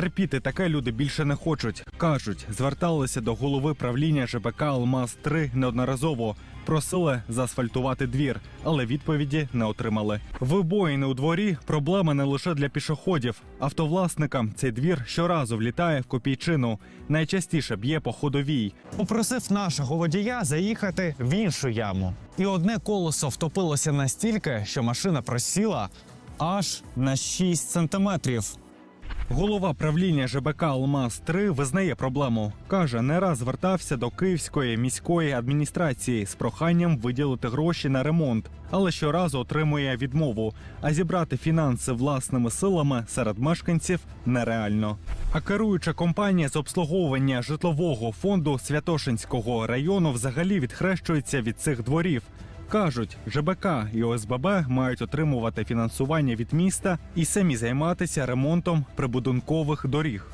Терпіти таке люди більше не хочуть. кажуть, зверталися до голови правління ЖБК Алмаз 3 неодноразово. Просили заасфальтувати двір, але відповіді не отримали. Вибоїни у дворі проблема не лише для пішоходів. Автовласникам цей двір щоразу влітає в копійчину. Найчастіше б'є по ходовій. Попросив нашого водія заїхати в іншу яму. І одне колесо втопилося настільки, що машина просіла аж на 6 сантиметрів. Голова правління ЖБК Алмаз 3 визнає проблему. каже, не раз звертався до Київської міської адміністрації з проханням виділити гроші на ремонт, але щоразу отримує відмову. А зібрати фінанси власними силами серед мешканців нереально. А керуюча компанія з обслуговування житлового фонду Святошинського району взагалі відхрещується від цих дворів. Кажуть, ЖБК і ОСББ мають отримувати фінансування від міста і самі займатися ремонтом прибудинкових доріг.